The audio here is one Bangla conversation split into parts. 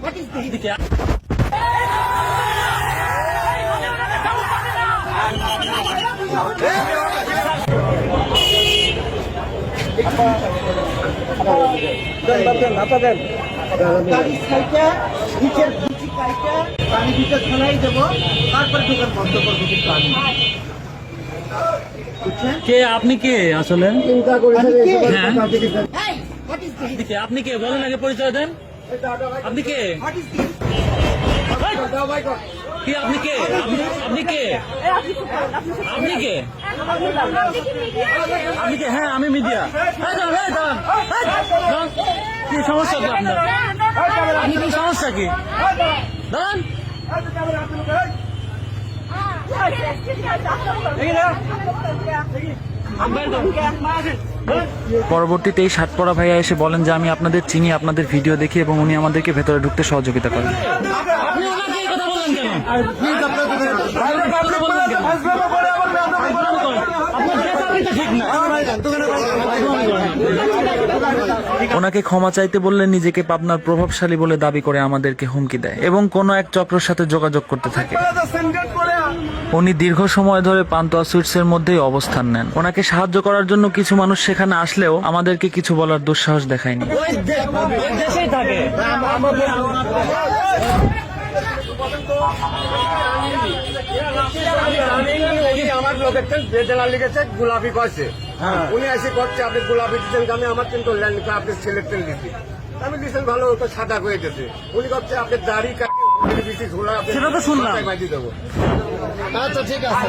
What is this? গাড়ি সাইটা নিচের বুঝি কাইটা পানি দিতে ধলাই দেবো তারপরে দোকান বন্ধ করব কিন্তু আমি কে আপনি কে? আসলে? হ্যাঁ আপনি কে? বলেন আগে পরিচয় দেন। আপনি কে? কি আপনি কে? আপনি- কে? আপনি কে? আপনি কে? হ্যাঁ আমি মিডিয়া। কি সমস্যা কি আপনার? আপনি কি সমস্যা কি? দাঁড়ান। পরবর্তীতে এই পরা ভাইয়া এসে বলেন যে আমি আপনাদের চিনি, আপনাদের ভিডিও দেখি এবং উনি আমাদেরকে ভেতরে ঢুকতে সহযোগিতা করেন। ওনাকে ক্ষমা চাইতে বললে নিজেকে পাবনার প্রভাবশালী বলে দাবি করে আমাদেরকে হুমকি দেয় এবং কোনো এক চক্রের সাথে যোগাযোগ করতে থাকে উনি দীর্ঘ সময় ধরে পান্তুয়া সুইটসের মধ্যেই অবস্থান নেন ওনাকে সাহায্য করার জন্য কিছু মানুষ সেখানে আসলেও আমাদেরকে কিছু বলার দুঃসাহস দেখায়নি আমার লোকের করছে উনি করছে আপনি কিন্তু ভালো সাদা হয়ে গেছে উনি করছে আপনি দাড়ি কাটে সেটা তো শুনলাম। দেবো আচ্ছা ঠিক আছে।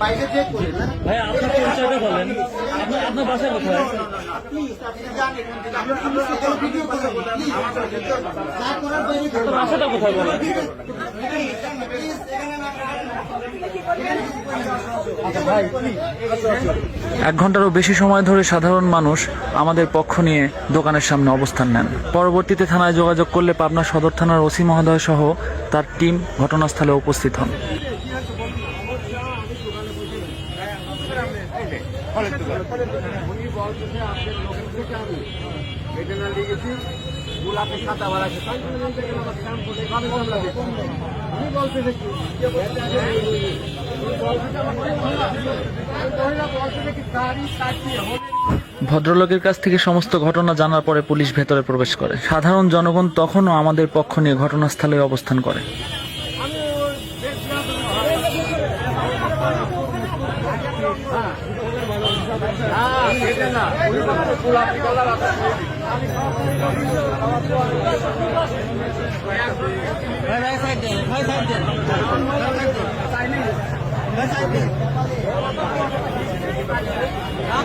ভাই আপনার পরিচয়টা বলেন। আপনার আপনার বাসা কোথায়? বাসাটা কোথায় বলেন? এক ঘন্টারও বেশি সময় ধরে সাধারণ মানুষ আমাদের পক্ষ নিয়ে দোকানের সামনে অবস্থান নেন। পরবর্তীতে থানায় যোগাযোগ করলে পাবনা সদর থানার ওসি মহোদয় সহ তার টিম ঘটনাস্থলে উপস্থিত হন আমি ভদ্রলোকের কাছ থেকে সমস্ত ঘটনা জানার পরে পুলিশ ভেতরে প্রবেশ করে। সাধারণ জনগণ তখনও আমাদের পক্ষ নিয়ে ঘটনাস্থলে অবস্থান করে।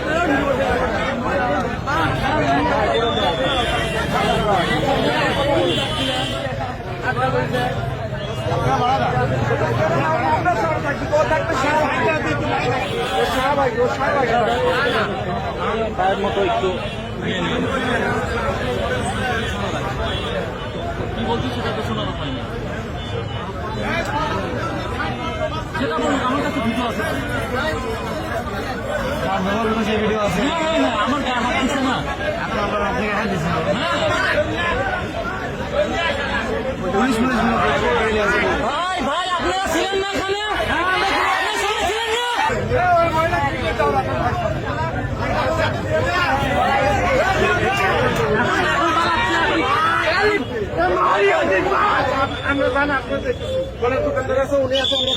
আমি হ্যাঁ বলছে মতো একটু সেটা তো শোনা হয়নি। সেটা বলুন আমার কাছে ভিডিও আছে। হ্যাঁ, হ্যাঁ, হ্যাঁ, আমার গায়ে হাত দিচ্ছে। না ভাই ভাই আপনারা ছিলেন না এখানে আপনারা সবাই ছিলেন না আমরা জানি আপনাদের কোনের দোকানদার আছে উনি আছে উনি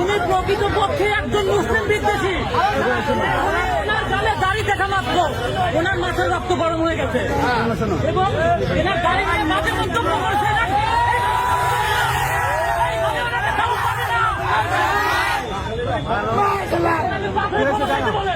উনি প্রকৃত পক্ষে একজন মুসলিম বিদ্বেষী। ওনার গালে দাড়ি দেখা মাত্র। ওনার মাথায় রক্ত গরম হয়ে গেছে। এবং এনার নিয়ে মাঝে মন্তব্য করেছে বলেন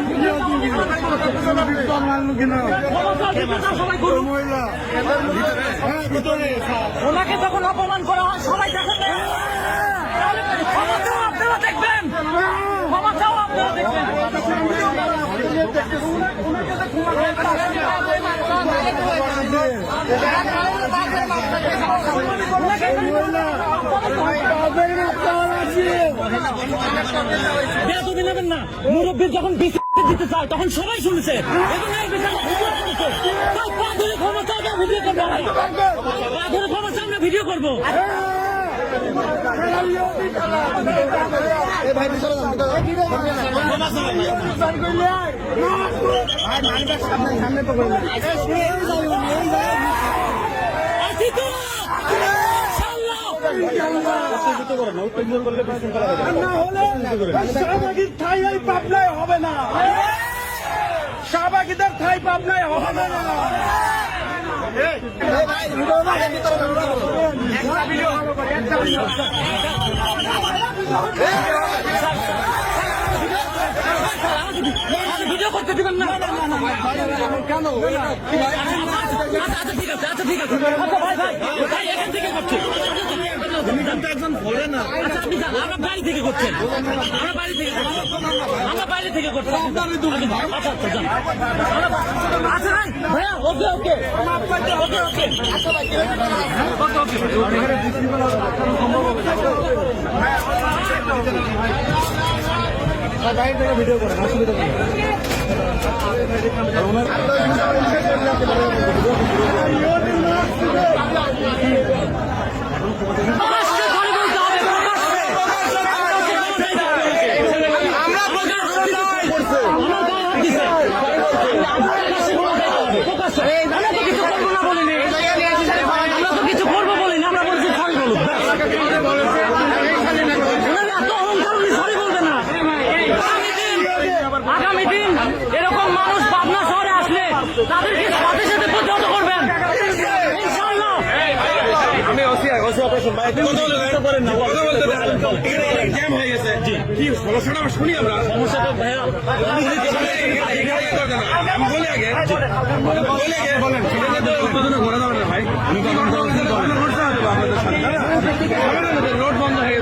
ওনাকে যখন অপমান করা হয় সবাই দেখেন আপনারা দেখবেন। ক্ষমতাও আপনারা দেখবেন। বেয়াদবি নেবেন না মুরব্বী যখন দিতে চায় তখন সবাই শুনেছে। ভিডিও ভিডিও করব পাবনায় হবে না। শাহবাগীদের ঠাই পাবনায় হবে না। ভিডিও করতে দিবেন না কেন আচ্ছা ঠিক আছে আচ্ছা ঠিক আছে। আচ্ছা ভাই ভাই এখান থেকে করছি আচ্ছা আপনি যান আমরা বাড়ি থেকে করছেন আমরা বাড়ি থেকে আমরা বাইরে থেকে করছি। আচ্ছা আচ্ছা যান। আচ্ছা ভাই ভাইয়া ওকে ওকে। ওকে ওকে। আচ্ছা ভাই ওকে ওকে। প্রকাশ্যে ধরে বলতে হবে, প্রকাশ্যে। আমরা প্রকাশ্যে আমার গায়ে হাত দিছে। প্রকাশ্যে বলতে হবে, প্রকাশ্যে। আমরা তো কিছু করব না বলিনি। আমরা তো কিছু করব বলিনি, আমরা বলছি sorry বলুন। ব্যাস। ওনার এত অহংকার উনি sorry বলবে না। আগামী দিন, এরকম মানুষ পাবনা শহরে আসলে তাদেরকে সাথে সাথে প্রতিহত করবেন ইনশাআল্লাহ আমি সমস্যাটা শুনি আমরা? সমস্যাটা ভাইয়া আমি আগে বলি আগে। বলেন উত্তেজনা ঘোরা যাবে না ভাই। রোড বন্ধ হয়ে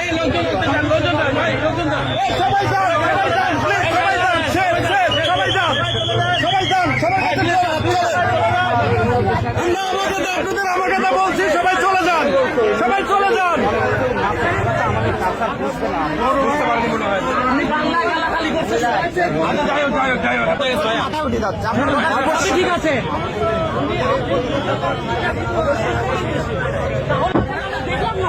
এই লোকজন লোকজন ভাই লোকজন সবাই যান সবাই যান সবাই যান সবাই যান সবাই যান সবাই আপনাদের আমার কথা বলছি সবাই চলে যান সবাই চলে যান। ঠিক আছে দেখলাম না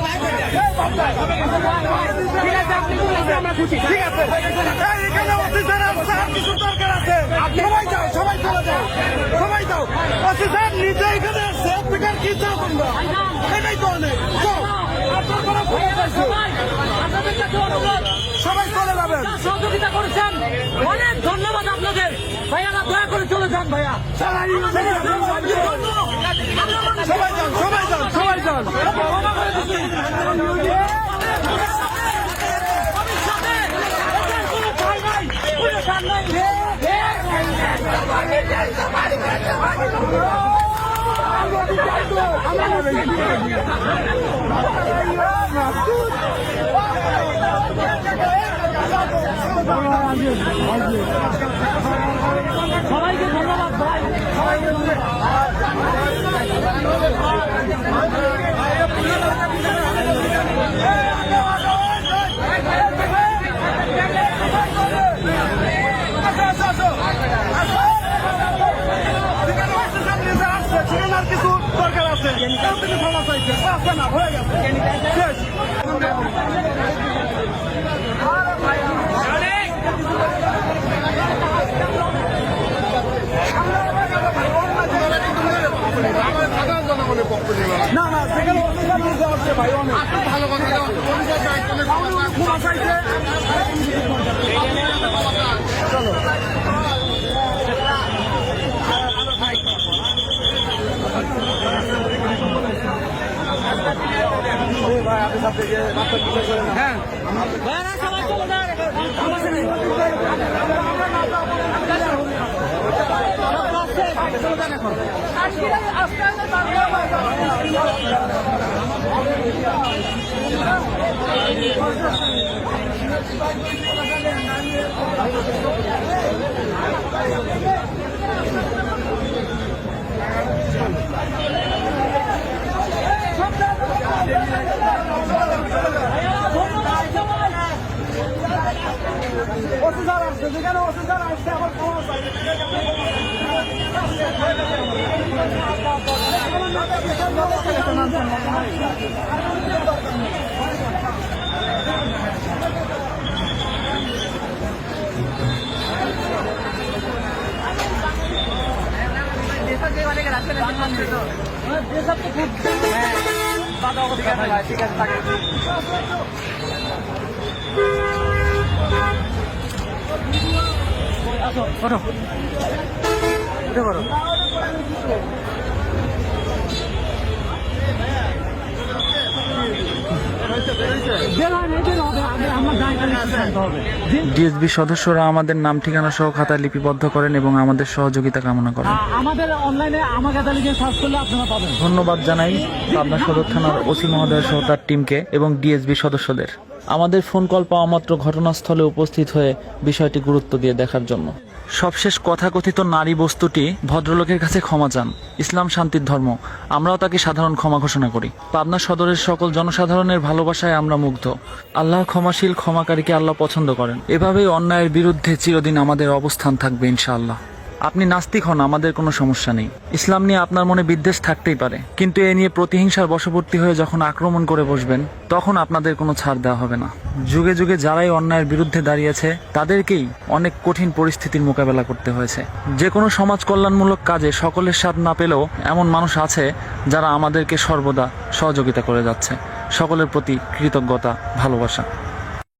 সবাই যাও সবাই চলে যাও সবাই যাও অফিসার নিজে এখানে আসছে আপনার কি চাও তোমরা এটাই তো অনেক? সবাই চলে যাবেন করেছেন অনেক ধন্যবাদ আপনাদের ভাইয়ারা দয়া করে চলে যান ভাইয়া সবাই যান সবাই যান সবাই যান সবাইকে ধন্যবাদ ভাই সেখানে না না সেখানে অধিকার দিতে হচ্ছে ভাই অনেক হ্যাঁ ভাইরা সবাই চলে যান সমস্যা নেই অফিসার আসছে যেখানে অফিসার আসছে আবার ক্ষমা চাইছে বের হয় আমার ডিএসবি সদস্যরা আমাদের নাম ঠিকানা সহ খাতায় লিপিবদ্ধ করেন এবং আমাদের সহযোগিতা কামনা করেন। আমাদের অনলাইনে আমাকে তালিকা সার্চ করলে আপনারা পাবেন। ধন্যবাদ জানাই পাবনা সদর থানার ওসি মহোদয় সহ তার টিমকে এবং ডিএসবি সদস্যদের। আমাদের ফোন কল পাওয়া মাত্র ঘটনাস্থলে উপস্থিত হয়ে বিষয়টি গুরুত্ব দিয়ে দেখার জন্য। সবশেষ কথাকথিত নারী বস্তুটি ভদ্রলোকের কাছে ক্ষমা চান। ইসলাম শান্তির ধর্ম। আমরাও তাকে সাধারণ ক্ষমা ঘোষণা করি। পাবনা সদরের সকল জনসাধারণের ভালোবাসায় আমরা মুগ্ধ। আল্লাহ ক্ষমাশীল, ক্ষমাকারীকে আল্লাহ পছন্দ করেন। এভাবেই অন্যায়ের বিরুদ্ধে চিরদিন আমাদের অবস্থান থাকবে ইনশাআল্লাহ। আপনি নাস্তিক হন, আমাদের কোনো সমস্যা নেই। ইসলাম নিয়ে আপনার মনে বিদ্বেষ থাকতেই পারে। কিন্তু এ নিয়ে প্রতিহিংসার বশবর্তী হয়ে যখন আক্রমণ করে বসবেন, তখন আপনাদের কোনো ছাড় দেওয়া হবে না। যুগে যুগে যারাই অন্যায়ের বিরুদ্ধে দাঁড়িয়েছে, তাদেরকেই অনেক কঠিন পরিস্থিতির মোকাবেলা করতে হয়েছে। যে কোনো সমাজ কল্যাণমূলক কাজে সকলের স্বাদ না পেলেও এমন মানুষ আছে যারা আমাদেরকে সর্বদা সহযোগিতা করে যাচ্ছে। সকলের প্রতি কৃতজ্ঞতা, ভালোবাসা।